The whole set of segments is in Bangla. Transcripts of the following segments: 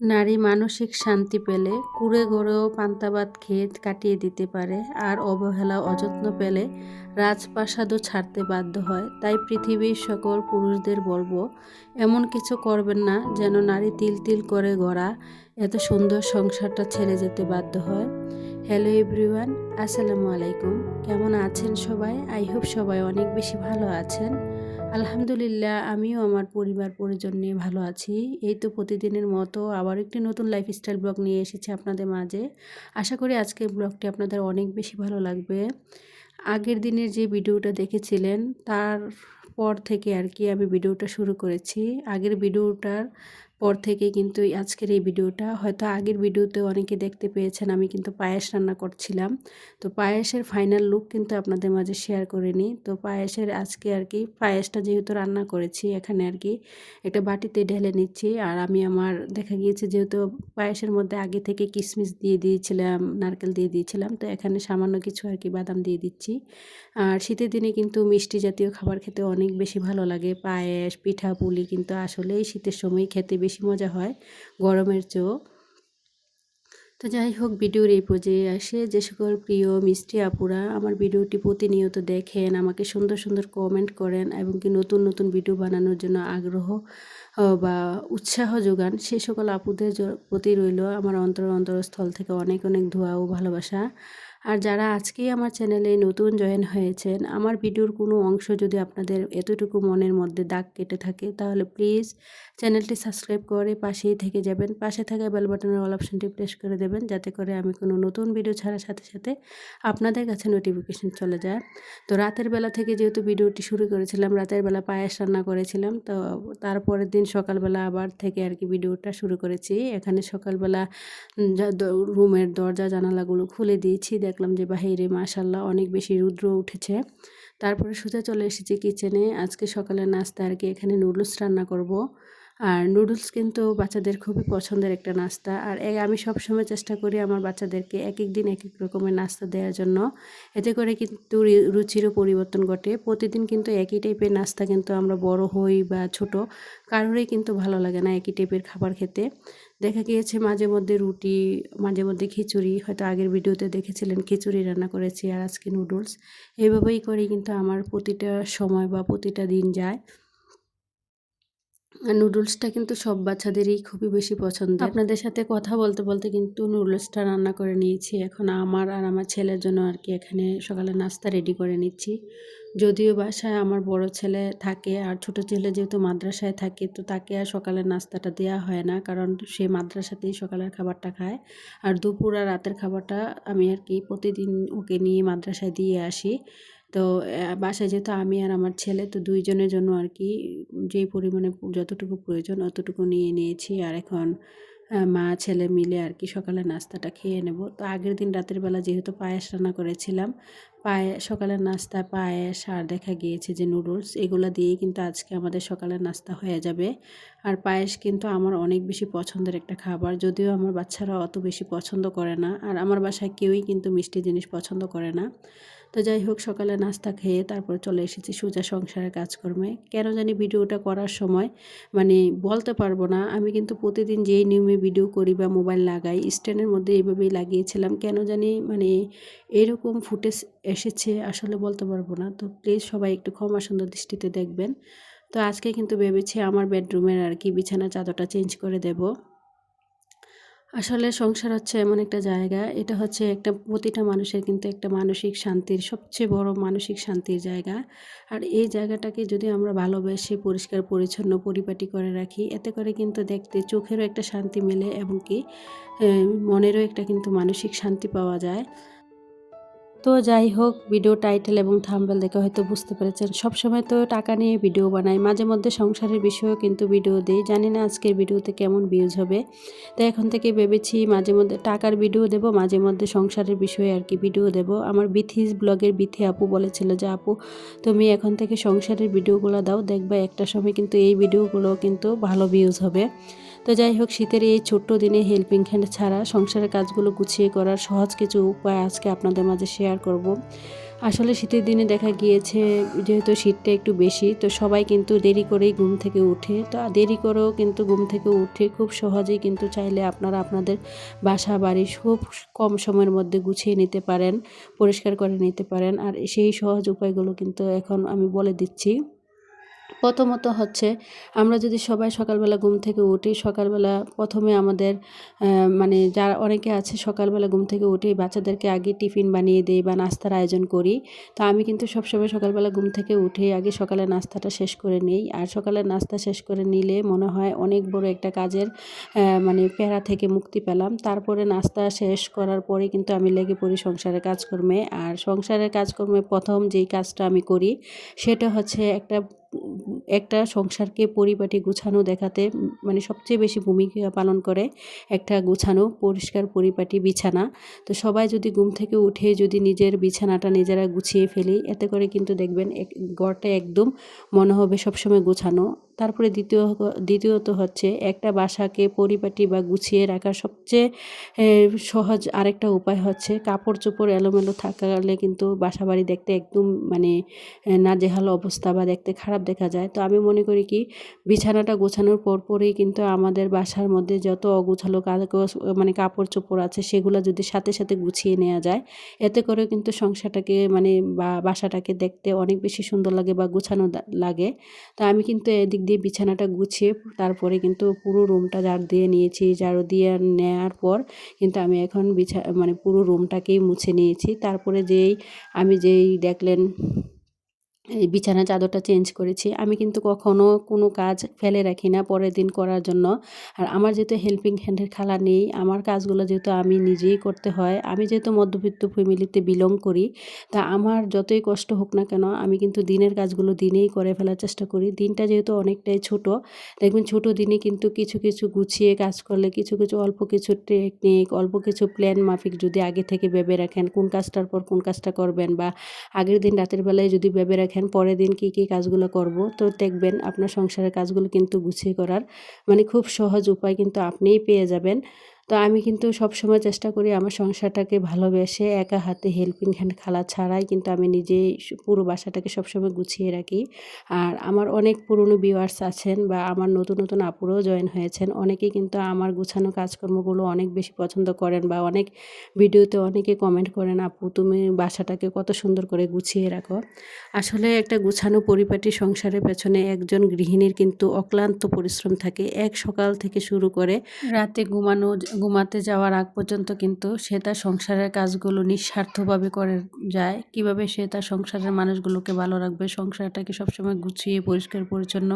নারী মানসিক শান্তি পেলে কুড়ে ঘরেও পান্তাবাদ খেয়ে কাটিয়ে দিতে পারে আর অবহেলা, অযত্ন পেলে রাজপ্রাসাদও ছাড়তে বাধ্য হয়। তাই পৃথিবীর সকল পুরুষদের বলব, এমন কিছু করবেন না যেন নারী তিল তিল করে গড়া এত সুন্দর সংসারটা ছেড়ে যেতে বাধ্য হয়। হ্যালো এভরিওয়ান আসসালামু আলাইকুম। কেমন আছেন সবাই? আই হোপ সবাই অনেক বেশি ভালো আছেন। আলহামদুলিল্লাহ, আমিও আমার পরিবার, পরিজন নিয়ে ভালো আছি। এই তো প্রতিদিনের মতো আবার একটি নতুন লাইফস্টাইল ব্লগ নিয়ে এসেছি আপনাদের মাঝে। আশা করি আজকের ব্লগটি আপনাদের অনেক বেশি ভালো লাগবে। আগের দিনের যে ভিডিওটা দেখেছিলেন, তার পর থেকে আর কি আমি ভিডিওটা শুরু করেছি। আগের ভিডিওটার পর থেকে কিন্তু আজকের এই ভিডিওটা, হয়তো আগের ভিডিওতে অনেকে দেখতে পেয়েছেন, আমি কিন্তু পায়েস রান্না করছিলাম। তো পায়েসের ফাইনাল লুক কিন্তু আপনাদের মাঝে শেয়ার করে নিই। তো পায়েসের আজকে আর কি, পায়েসটা যেহেতু রান্না করেছি এখানে আর কি, একটা বাটিতে ঢেলে নিচ্ছি। আর আমি আমার, দেখা গিয়েছে যেহেতু পায়েসের মধ্যে আগে থেকে কিশমিশ দিয়ে দিয়েছিলাম, নারকেল দিয়ে দিয়েছিলাম, তো এখানে সামান্য কিছু আর কি বাদাম দিয়ে দিচ্ছি। আর শীতের দিনে কিন্তু মিষ্টি জাতীয় খাবার খেতে অনেক বেশি ভালো লাগে। পায়েস, পিঠা, পুলি কিন্তু আসলেই শীতের সময় খেতে বেশি মজা হয় গরমের চেয়েও। তো যাই হোক, ভিডিওর এই পর্যায়ে আসে। যে সকল প্রিয়, মিষ্টি আপুরা, আমার ভিডিওটি প্রতিনিয়ত দেখেন, আমাকে সুন্দর সুন্দর কমেন্ট করেন এবং কি নতুন নতুন ভিডিও বানানোর জন্য আগ্রহ বা উৎসাহ যোগান, সে সকল আপুদের প্রতি রইল আমার অন্তর অন্তরস্থল থেকে অনেক অনেক ধোয়া ও ভালোবাসা। আর যারা আজকেই আমার চ্যানেলে নতুন জয়েন হয়েছেন, আমার ভিডিওর কোনো অংশ যদি আপনাদের এতটুকু মনের মধ্যে দাগ কেটে থাকে, তাহলে প্লিজ চ্যানেলটি সাবস্ক্রাইব করে পাশেই থেকে যাবেন। পাশে থাকা বেল বাটনের অল অপশানটি প্রেস করে দেবেন, যাতে করে আমি কোনো নতুন ভিডিও ছাড়ার সাথে সাথে আপনাদের কাছে নোটিফিকেশন চলে যায়। তো রাতের বেলা থেকে যেহেতু ভিডিওটি শুরু করেছিলাম, রাতের বেলা পায়েস রান্না করেছিলাম, তো তারপরের দিন সকালবেলা আবার থেকে আর কি ভিডিওটা শুরু করেছি। এখানে সকালবেলা রুমের দরজা জানালাগুলো খুলে দিয়েছি দেখলাম যে বাহিরে মাশাল্লাহ অনেক বেশি রুদ্র উঠেছে। তারপরে সোজা চলে এসেছি কিচেনে আজকে সকালে নাস্তা আর কি এখানে নুডলস রান্না করব। আর নুডলস কিন্তু বাচ্চাদের খুবই পছন্দের একটা নাস্তা। আর আমি সবসময় চেষ্টা করি আমার বাচ্চাদেরকে এক এক দিন এক এক রকমের নাস্তা দেওয়ার জন্য। এতে করে কিন্তু রুচিরও পরিবর্তন ঘটে। প্রতিদিন কিন্তু একই টাইপের নাস্তা কিন্তু আমরা বড় হই বা ছোট, কারোরই কিন্তু ভালো লাগে না একই টাইপের খাবার খেতে। দেখা গিয়েছে মাঝে মধ্যে রুটি, মাঝে মধ্যে খিচুড়ি। হয়তো আগের ভিডিওতে দেখেছিলেন, খিচুড়ি রান্না করেছি আর আজকে নুডলস। এইভাবেই করে কিন্তু আমার প্রতিটা সময় বা প্রতিটা দিন যায়। নুডলসটা কিন্তু সব বাচ্চাদেরই খুবই বেশি পছন্দ আপনাদের সাথে কথা বলতে বলতে কিন্তু নুডলসটা রান্না করে নিয়েছি। এখন আমার আর আমার ছেলের জন্য আর কি এখানে সকালে নাস্তা রেডি করে নিচ্ছি। যদিও বাসায় আমার বড় ছেলে থাকে আর ছোট ছেলে যেহেতু মাদ্রাসায় থাকে তো তাকে আর সকালের নাস্তাটা দেওয়া হয় না। কারণ সে মাদ্রাসাতেই সকালের খাবারটা খায়। আর দুপুর আর রাতের খাবারটা আমি আর কি প্রতিদিন ওকে নিয়ে মাদ্রাসায় দিয়ে আসি। তো বাসায় যেহেতু আমি আর আমার ছেলে, তো দুইজনের জন্য আর কি যেই পরিমাণে যতটুকু প্রয়োজন অতটুকু নিয়ে নিয়েছি। আর এখন মা, ছেলে মিলে আর কি সকালে নাস্তাটা খেয়ে নেব। তো আগের দিন রাতের বেলা যেহেতু পায়েস রান্না করেছিলাম, পায়ে সকালের নাস্তা পায়েস আর দেখা গিয়েছে যে নুডলস, এগুলো দিয়েই কিন্তু আজকে আমাদের সকালের নাস্তা হয়ে যাবে। আর পায়েস কিন্তু আমার অনেক বেশি পছন্দের একটা খাবার, যদিও আমার বাচ্চারা অত বেশি পছন্দ করে না। আর আমার বাসায় কেউই কিন্তু মিষ্টি জিনিস পছন্দ করে না। তো যাই হোক, সকালে নাস্তা খেয়ে তারপর চলে এসেছি সোজা সংসারের কাজকর্মে। কেন জানি ভিডিওটা করার সময় মানে বলতে পারব না। আমি কিন্তু প্রতিদিন যেই নিয়মে ভিডিও করি বা মোবাইল লাগাই, স্ট্যান্ডের মধ্যে এইভাবেই লাগিয়েছিলাম। কেন জানি মানে এরকম ফুটেজ এসেছে, আসলে বলতে পারব না। তো প্লিজ সবাই একটু ক্ষমা সুন্দর দৃষ্টিতে দেখবেন। তো আজকে কিন্তু ভেবেছি আমার বেডরুমের আর কি বিছানা চাদরটা চেঞ্জ করে দেব। আসলে সংসার হচ্ছে এমন একটা জায়গা। এটা হচ্ছে একটা প্রতিটা মানুষের কিন্তু একটা মানসিক শান্তির সবচেয়ে বড় মানসিক শান্তির জায়গা। আর এই জায়গাটাকে যদি আমরা ভালোবেসে, পরিষ্কার, পরিচ্ছন্ন, পরিপাটি করে রাখি, এতে করে কিন্তু দেখতে চোখেরও একটা শান্তি মেলে এবং কি মনেরও একটা কিন্তু মানসিক শান্তি পাওয়া যায়। তো যাই হোক ভিডিও টাইটেল এবং থাম্বেল দেখে হয়তো বুঝতে পেরেছেন। সবসময় তো টাকা নিয়ে ভিডিও বানাই। মাঝে মধ্যে সংসারের বিষয়েও কিন্তু ভিডিও দিই। জানি না আজকের ভিডিওতে কেমন ভিউজ হবে। তো এখন থেকে ভেবেছি মাঝে মধ্যে টাকার ভিডিও দেব, মাঝে মধ্যে সংসারের বিষয়ে আর কি ভিডিও দেব। আমার বিথিস ব্লগের বিথি আপু বলেছিল যে, আপু, তুমি এখন থেকে সংসারের ভিডিওগুলো দাও। দেখবা একটা সময় কিন্তু এই ভিডিওগুলো কিন্তু ভালো ভিউজ হবে। তো যাই হোক, শীতের এই ছোট্ট দিনে হেল্পিং হ্যান্ড ছাড়া সংসারের কাজগুলো গুছিয়ে করার সহজ কিছু উপায় আজকে আপনাদের মাঝে শেয়ার করব। আসলে শীতের দিনে দেখা গিয়েছে, যেহেতু শীতটা একটু বেশি, তো সবাই কিন্তু দেরি করেই ঘুম থেকে উঠে। তো দেরি করেও কিন্তু ঘুম থেকে উঠে খুব সহজেই কিন্তু চাইলে আপনারা আপনাদের বাসা, বাড়ি খুব কম সময়ের মধ্যে গুছিয়ে নিতে পারেন, পরিষ্কার করে নিতে পারেন। আর সেই সহজ উপায়গুলো কিন্তু এখন আমি বলে দিচ্ছি। প্রথমত হচ্ছে, আমরা যদি সবাই সকালবেলা ঘুম থেকে উঠি, সকালবেলা প্রথমে আমাদের মানে যারা অনেকে আছে, সকালবেলা ঘুম থেকে উঠেই বাচ্চাদেরকে আগে টিফিন বানিয়ে দিই বা নাস্তার আয়োজন করি। তা আমি কিন্তু সবসময় সকালবেলা ঘুম থেকে উঠে আগে সকালে নাস্তাটা শেষ করে নিই। আর সকালের নাস্তা শেষ করে নিলে মনে হয় অনেক বড় একটা কাজের মানে প্যারা থেকে মুক্তি পেলাম। তারপরে নাস্তা শেষ করার পরে কিন্তু আমি লেগে পড়ি সংসারের কাজকর্মে। আর সংসারের কাজকর্মে প্রথম যেই কাজটা আমি করি, সেটা হচ্ছে একটা একটা সংসারকে পরিপাটি গুছানো দেখাতে মানে সবচেয়ে বেশি ভূমিকা পালন করে একটা গুছানো, পরিষ্কার পরিপাটি বিছানা। তো সবাই যদি ঘুম থেকে উঠে যদি নিজের বিছানাটা নিজেরা গুছিয়ে ফেলি, এতে করে কিন্তু দেখবেন ঘরটা একদম মনে হবে সবসময় গুছানো। তারপরে দ্বিতীয় দ্বিতীয়ত হচ্ছে একটা বাসাকে পরিপাটি বা গুছিয়ে রাখার সবচেয়ে সহজ আরেকটা উপায় হচ্ছে কাপড় চোপড় এলোমেলো থাকলে কিন্তু বাসা বাড়ি দেখতে একদম মানে নাজেহাল অবস্থা বা দেখতে খারাপ দেখা যায়। তো আমি মনে করি কি বিছানাটা গোছানোর পর পরেই কিন্তু আমাদের বাসার মধ্যে যত অগুছালো মানে কাপড় চোপড় আছে সেগুলো যদি সাথে সাথে গুছিয়ে নেওয়া যায়, এতে করে কিন্তু সংসারটাকে মানে বা, বাসাটাকে দেখতে অনেক বেশি সুন্দর লাগে বা গুছানো লাগে। তো আমি কিন্তু এদিক দিয়ে বিছানাটা গুছিয়ে তারপরে কিন্তু পুরো রুমটা ঝাড় দিয়ে নিয়েছি, ঝাড়ু দিয়ে নেওয়ার পর কিন্তু আমি এখন বিছা মানে পুরো রুমটাকেই মুছে নিয়েছি। তারপরে যেই, আমি যেই দেখলেন এই বিছানা চাদরটা চেঞ্জ করেছি। আমি কিন্তু কখনো কোনো কাজ ফেলে রাখি না পরের দিন করার জন্য। আর আমার যেহেতু হেল্পিং হ্যান্ডের খালা নেই, আমার কাজগুলো যেহেতু আমি নিজেই করতে হয়, আমি যেহেতু মধ্যবিত্ত ফ্যামিলিতে বিলং করি, তা আমার যতই কষ্ট হোক না কেন আমি কিন্তু দিনের কাজগুলো দিনেই করে ফেলার চেষ্টা করি। দিনটা যেহেতু অনেকটাই ছোট, দেখবেন ছোট দিনে কিন্তু কিছু কিছু গুছিয়ে কাজ করলে কিছু কিছু, অল্প কিছু টেকনিক অল্প কিছু প্ল্যান মাফিক যদি আগে থেকে ভেবে রাখেন কোন কাজটার পর কোন কাজটা করবেন বা আগের দিন রাতের বেলায় যদি ভেবে রাখেন দেখেন পরের দিন কি কি কাজগুলো করব। তো দেখবেন আপনার সংসারের কাজগুলো কিন্তু গুছিয়ে করার মানে খুব সহজ উপায় কিন্তু আপনিই পেয়ে যাবেন। তো আমি কিন্তু সবসময় চেষ্টা করি আমার সংসারটাকে ভালোবেসে একা হাতে হেল্পিং হ্যান্ড খালা ছাড়াই কিন্তু আমি নিজেই পুরো বাসাটাকে সবসময় গুছিয়ে রাখি। আর আমার অনেক পুরনো ভিউয়ার্স আছেন বা আমার নতুন নতুন আপুরও জয়েন হয়েছেন। অনেকেই কিন্তু আমার গুছানো কাজকর্মগুলো অনেক বেশি পছন্দ করেন বা অনেক ভিডিওতে অনেকে কমেন্ট করেন, আপু, তুমি বাসাটাকে কত সুন্দর করে গুছিয়ে রাখো। আসলে একটা গুছানো পরিপাটি সংসারের পেছনে একজন গৃহিণীর কিন্তু অক্লান্ত পরিশ্রম থাকে। এক সকাল থেকে শুরু করে রাতে ঘুমানো ঘুমাতে যাওয়ার আগ পর্যন্ত কিন্তু সে তার সংসারের কাজগুলো নিঃস্বার্থভাবে করে যায়। কীভাবে সে তার সংসারের মানুষগুলোকে ভালো রাখবে, সংসারটাকে সবসময় গুছিয়ে, পরিষ্কার, পরিচ্ছন্ন,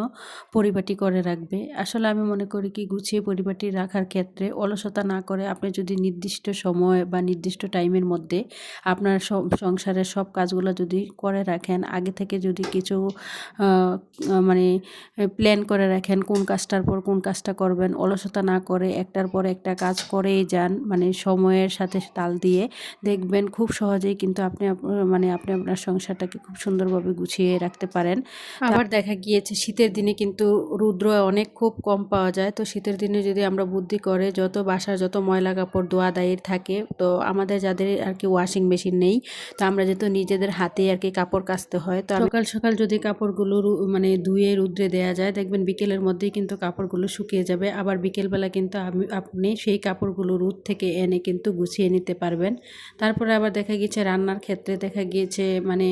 পরিপাটি করে রাখবে? আসলে আমি মনে করি কি, গুছিয়ে, পরিপাটি রাখার ক্ষেত্রে অলসতা না করে আপনি যদি নির্দিষ্ট সময় বা নির্দিষ্ট টাইমের মধ্যে আপনার সংসারের সব কাজগুলো যদি করে রাখেন, আগে থেকে যদি কিছু মানে প্ল্যান করে রাখেন কোন কাজটার পর কোন কাজটা করবেন, অলসতা না করে একটার পর একটা কাজ কাজ করেই যান মানে সময়ের সাথে তাল দিয়ে দেখবেন খুব সহজেই কিন্তু আপনি মানে আপনি আপনার সংসারটাকে খুব সুন্দরভাবে গুছিয়ে রাখতে পারেন। আবার দেখা গিয়েছে শীতের দিনে কিন্তু রুদ্র অনেক খুব কম পাওয়া যায়। তো শীতের দিনে যদি আমরা বুদ্ধি করে যত বাসার যত ময়লা কাপড় ধোয়া দায়ের থাকে তো আমাদের যাদের আর কি ওয়াশিং মেশিন নেই তো আমরা যেহেতু নিজেদের হাতে আর কি কাপড় কাচতে হয় তো সকাল সকাল যদি কাপড়গুলো মানে ধুয়ে রুদ্রে দেওয়া যায় দেখবেন বিকেলের মধ্যেই কিন্তু কাপড়গুলো শুকিয়ে যাবে। আবার বিকেলবেলা কিন্তু আমি আপনি সেই কাপড়গুলো রোদ থেকে এনে কিন্তু গুছিয়ে নিতে পারবেন। তারপরে আবার দেখা গিয়েছে রান্নার ক্ষেত্রে দেখা গিয়েছে মানে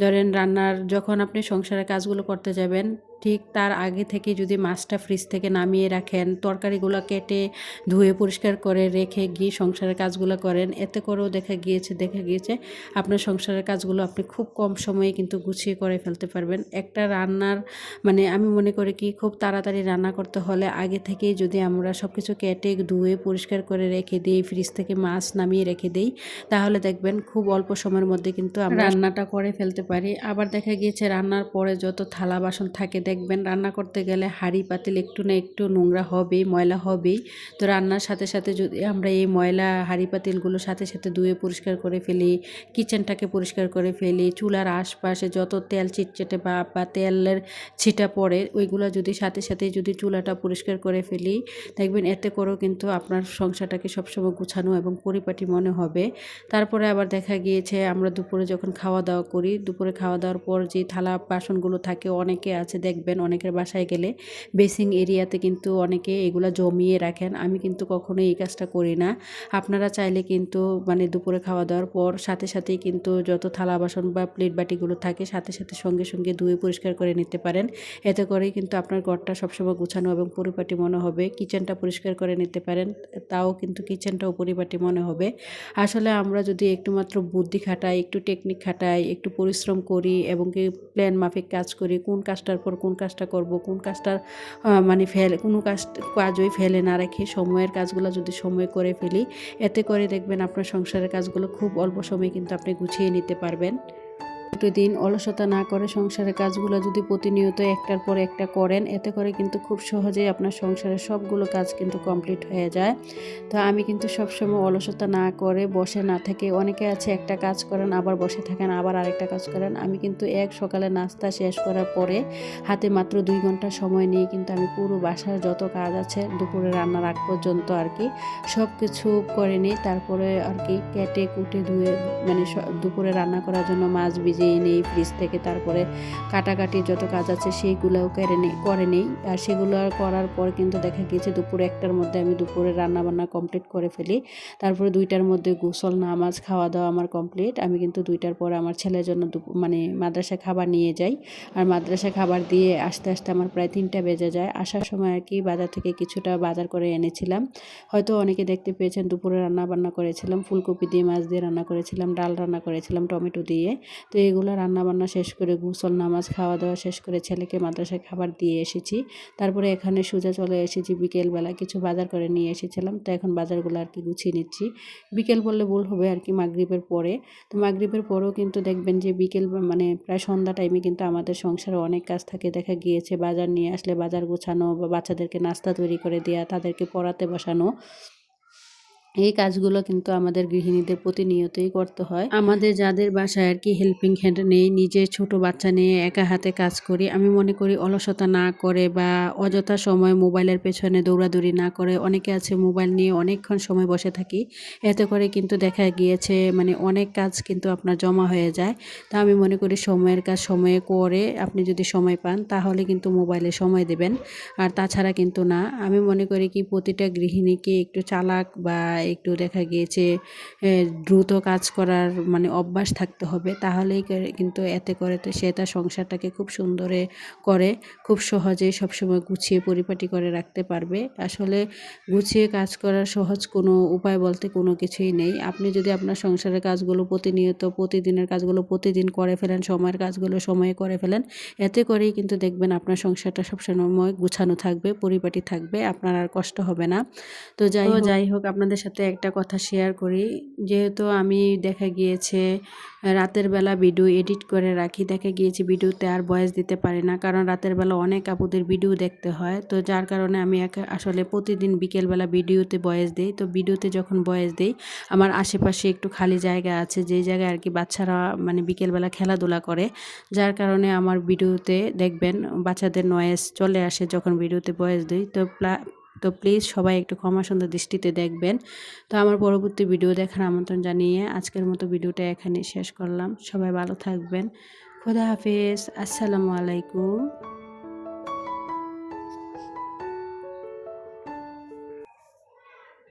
ধরেন রান্নার যখন আপনি সংসারের কাজগুলো করতে যাবেন ঠিক তার আগে থেকে যদি মাছটা ফ্রিজ থেকে নামিয়ে রাখেন তরকারিগুলো কেটে ধুয়ে পরিষ্কার করে রেখে গিয়ে সংসারের কাজগুলো করেন এতে করেও দেখা গিয়েছে দেখা গিয়েছে আপনার সংসারের কাজগুলো আপনি খুব কম সময়ে কিন্তু গুছিয়ে করে ফেলতে পারবেন। একটা রান্নার মানে আমি মনে করি কি খুব তাড়াতাড়ি রান্না করতে হলে আগে থেকেই যদি আমরা সব কিছু কেটে ধুয়ে পরিষ্কার করে রেখে দিই ফ্রিজ থেকে মাছ নামিয়ে রেখে দিই তাহলে দেখবেন খুব অল্প সময়ের মধ্যে কিন্তু আমরা রান্নাটা করে ফেলতে পারি। আবার দেখা গিয়েছে রান্নার পরে যত থালা বাসন থাকে দেখবেন রান্না করতে গেলে হাঁড়ি পাতিল একটু না একটু নোংরা হবেই, ময়লা হবেই। তো রান্নার সাথে সাথে যদি আমরা এই ময়লা, হাঁড়ি পাতিলগুলো সাথে সাথে ধুয়ে পরিষ্কার করে ফেলি, কিচেনটাকে পরিষ্কার করে ফেলি, চুলার আশপাশে যত তেল চিটচেটে বা বা তেলের ছিটা পড়ে, ওইগুলো যদি সাথে সাথে যদি চুলাটা পরিষ্কার করে ফেলি, দেখবেন এতে করেও কিন্তু আপনার সংসারটাকে সবসময় গুছানো এবং পরিপাটি মনে হবে। তারপরে আবার দেখা গিয়েছে, আমরা দুপুরে যখন খাওয়া দাওয়া করি, দুপুরে খাওয়া দাওয়ার পর যে থালা বাসনগুলো থাকে অনেকে আছে দেখবেন অনেকের বাসায় গেলে বেসিং এরিয়াতে কিন্তু অনেকে এগুলো জমিয়ে রাখেন। আমি কিন্তু কখনো এই কাজটা করি না। আপনারা চাইলে কিন্তু মানে দুপুরে খাওয়া দাওয়ার পর সাথে সাথেই কিন্তু যত থালা বাসন বা প্লেট বাটিগুলো থাকে সাথে সাথে সঙ্গে সঙ্গে ধুয়ে পরিষ্কার করে নিতে পারেন। এতে করেই কিন্তু আপনার ঘরটা সবসময় গুছানো এবং পরিপাটি মনে হবে। কিচেনটা পরিষ্কার করে নিতে পারেন, তাও কিন্তু কিচেনটাও পরিপাটি মনে হবে। আসলে আমরা যদি একটু মাত্র বুদ্ধি খাটাই, একটু টেকনিক খাটাই, একটু পরিশ্রম করি এবং কি প্ল্যান মাফিক কাজ করি, কোন কাজটার পর কোন কাজটা করব, কোন কাজটা মানে ফেলে, কোনো কাজ, কাজই ফেলে না রেখে সময়ের কাজগুলো যদি সময় করে ফেলি, এতে করে দেখবেন আপনার সংসারের কাজগুলো খুব অল্প সময়ে কিন্তু আপনি গুছিয়ে নিতে পারবেন। প্রতিদিন অলসতা না করে সংসারের কাজগুলো যদি প্রতিনিয়ত একটার পর একটা করেন, এতে করে কিন্তু খুব সহজেই আপনার সংসারের সবগুলো কাজ কিন্তু কমপ্লিট হয়ে যায়। তো আমি কিন্তু সবসময় অলসতা না করে বসে না থেকে, অনেকে আছে একটা কাজ করেন, আবার বসে থাকেন, আবার আরেকটা কাজ করেন। আমি কিন্তু এক সকালে নাস্তা শেষ করার পরে হাতে মাত্র দুই ঘণ্টা সময় নিয়ে কিন্তু আমি পুরো বাসার যত কাজ আছে দুপুরে রান্নার আগ পর্যন্ত আর কি সব কিছু করে নিই তারপরে আর কি কেটে কুটে ধুয়ে মানে দুপুরে রান্না করার জন্য মাছ ভিজিয়ে নেই ফ্রিজ থেকে তারপরে কাটাকাটি যত কাজ আছে সেইগুলোও কেড়ে নেই, করে নেই। আর সেগুলো করার পর কিন্তু দেখা গিয়েছে দুপুরে একটার মধ্যে আমি দুপুরে রান্না বান্না কমপ্লিট করে ফেলি। তারপরে দুইটার মধ্যে গোসল, নামাজ খাওয়া দাওয়া আমার কমপ্লিট আমি কিন্তু দুইটার পর আমার ছেলের জন্য মানে মাদ্রাসা খাবার নিয়ে যাই। আর মাদ্রাসা খাবার দিয়ে আস্তে আস্তে আমার প্রায় তিনটা বেজে যায়। আসার সময় আর কি বাজার থেকে কিছুটা বাজার করে এনেছিলাম। হয়তো অনেকে দেখতে পেয়েছেন দুপুরে রান্না বান্না করেছিলাম, ফুলকপি দিয়ে মাছ দিয়ে রান্না করেছিলাম, ডাল রান্না করেছিলাম, টমেটো দিয়ে। তো এগুলো রান্নাবান্না শেষ করে গোসল, নামাজ খাওয়া দাওয়া শেষ করে ছেলেকে মাদ্রাসায় খাবার দিয়ে এসেছি। তারপরে এখানে সোজা চলে এসেছি, বিকেলবেলা কিছু বাজার করে নিয়ে এসেছিলাম। তো এখন বাজারগুলো আর কি গুছিয়ে নিচ্ছি। বিকেল বললে ভুল হবে আর কি মাগরীবের পরে। তো মাগরীবের পরেও কিন্তু দেখবেন যে বিকেল মানে প্রায় সন্ধ্যা টাইমে কিন্তু আমাদের সংসারে অনেক কাজ থাকে। দেখা গিয়েছে বাজার নিয়ে আসলে বাজার গোছানো বা বাচ্চাদেরকে নাস্তা তৈরি করে দেওয়া তাদেরকে পড়াতে বসানো। এই কাজগুলো কিন্তু আমাদের গৃহিণীদের প্রতিনিয়তই করতে হয়। আমাদের যাদের বাসায় আর কি হেল্পিং হ্যান্ড নেই নিজে ছোট বাচ্চা নিয়ে একা হাতে কাজ করি, আমি মনে করি অলসতা না করে বা অযথা সময় মোবাইলের পেছনে দৌড়াদৌড়ি না করে অনেকে আছে মোবাইল নিয়ে অনেকক্ষণ সময় বসে থাকি। এতে করে কিন্তু দেখা গিয়েছে মানে অনেক কাজ কিন্তু আপনার জমা হয়ে যায়। তা আমি মনে করি সময়ের কাজ সময়ে করে আপনি যদি সময় পান, তাহলে কিন্তু মোবাইলে সময় দেবেন। আর তাছাড়া কিন্তু না, আমি মনে করি কি প্রতিটা গৃহিণীকে একটু চালাক বা একটু দেখা গিয়েছে দ্রুত কাজ করার মানে অভ্যাস থাকতে হবে তাহলেই কিন্তু এতে করে তো সে তার সংসারটাকে খুব সুন্দরে করে খুব সহজে সবসময় গুছিয়ে পরিপাটি করে রাখতে পারবে। আসলে গুছিয়ে কাজ করার সহজ কোনো উপায় বলতে কোনো কিছুই নেই। আপনি যদি আপনার সংসারের কাজগুলো প্রতিনিয়ত প্রতিদিনের কাজগুলো প্রতিদিন করে ফেলেন সময়ের কাজগুলো সময়ে করে ফেলেন এতে করেই কিন্তু দেখবেন আপনার সংসারটা সবসময় গুছানো থাকবে পরিপাটি থাকবে আপনার আর কষ্ট হবে না। তো যাই হোক যাই হোক আপনাদের সাথে সাথে একটা কথা শেয়ার করি। যেহেতু আমি দেখা গিয়েছে, রাতের বেলা ভিডিও এডিট করে রাখি, দেখা গিয়েছে ভিডিওতে আর ভয়েস দিতে পারি না। কারণ রাতের বেলা অনেক আপুদের ভিডিও দেখতে হয়। তো যার কারণে আমি আসলে প্রতিদিন বিকেলবেলা ভিডিওতে ভয়েস দিই। তো ভিডিওতে যখন ভয়েস দিই, আমার আশেপাশে একটু খালি জায়গা আছে। যেই জায়গায় আর কি বাচ্চারা মানে বিকেলবেলা খেলাধুলা করে। যার কারণে আমার ভিডিওতে দেখবেন বাচ্চাদের নয়েস চলে আসে যখন ভিডিওতে ভয়েস দিই। তো তো প্লিজ সবাই একটু ক্ষমা সুন্দর দৃষ্টিতে দেখবেন। তো আমার পরবর্তী ভিডিও দেখার আমন্ত্রণ জানিয়ে আজকের মতো ভিডিওটা এখানে শেষ করলাম। সবাই ভালো থাকবেন। খুদা হাফিজ। আসসালামু আলাইকুম।